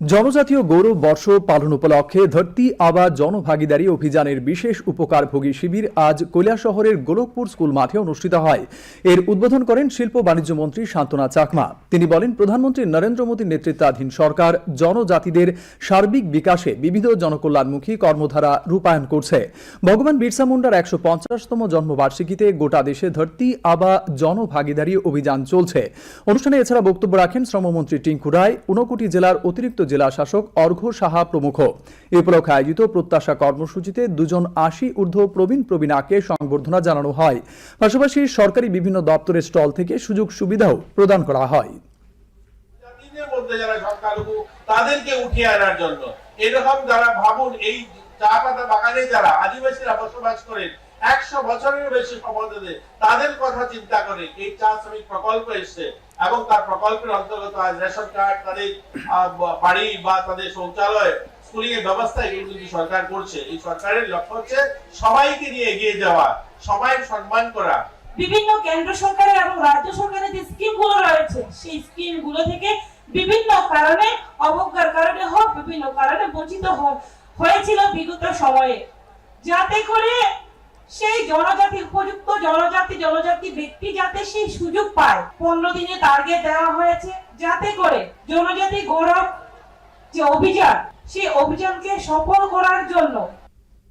জনজাতীয় গৌরব বর্ষ পালন উপলক্ষে ধরতি আবা জনভাগিদারি অভিযানের বিশেষ উপকারভোগী শিবির আজ কৈলাসহরের গোলকপুর স্কুল মাঠে অনুষ্ঠিত হয়। এর উদ্বোধন করেন শিল্প বাণিজ্য মন্ত্রী শান্তনা চাকমা। তিনি বলেন, প্রধানমন্ত্রী নরেন্দ্র মোদীর নেতৃত্বাধীন সরকার জনজাতিদের সার্বিক বিকাশে বিবিধ জনকল্যাণমুখী কর্মধারা রূপায়ণ করছে। ভগবান বিরসা মুন্ডার একশো পঞ্চাশতম জন্মবার্ষিকীতে গোটা দেশে ধরতি আবা জনভাগিদারি অভিযান চলছে। অনুষ্ঠানে এছাড়া বক্তব্য রাখেন শ্রমমন্ত্রী টিঙ্কু রায়। ঊনকোটি জেলার অতিরিক্ত জেলা শাসক অর্ঘ সাহা প্রমুখ। এ উপলক্ষে আয়োজিত প্রত্যাশা কর্মসূচিতে দুজন আশি ঊর্ধ্ব প্রবীণ প্রবীণাকে সংবর্ধনা জানানো হয়। পাশাপাশি সরকারি বিভিন্ন দপ্তরের স্টল থেকে সুযোগ সুবিধাও প্রদান করা হয়। তাদেরকে উঠিয়ে আনার জন্য। এরকম যারা ভাবুন, এই চা পাতা বাগানে যারা আদিবাসীরা বসবাস করেন একশো বছরের বেশি সম্বন্ধে তাদের কথা চিন্তা করে এই চা শ্রমিক প্রকল্প এসছে এবং তার প্রকল্পের অন্তর্গত আজ রেশন কার্ড, তাদের বাড়ি বা তাদের শৌচালয় স্কুলিং এর ব্যবস্থা এগুলো কিন্তু সরকার করছে। এই সরকারের লক্ষ্য হচ্ছে সবাইকে নিয়ে এগিয়ে যাওয়া সবাই সম্মান করা। বিভিন্ন কেন্দ্র সরকারের এবং রাজ্য সরকারের যে রয়েছে, সেই থেকে বিভিন্ন কারণে, অবজ্ঞার কারণে হোক, বিভিন্ন কারণে বঞ্চিত হয়েছিল বিগত সময়ে। যাতে করে সেই জনজাতি, উপযুক্ত জনজাতি জনজাতি ব্যক্তি যাতে সেই সুযোগ পায়। পনেরো দিনে টার্গেট দেওয়া হয়েছে। যাতে করে জনজাতি গৌরব যে অভিযান, সেই অভিযানকে সফল করার জন্য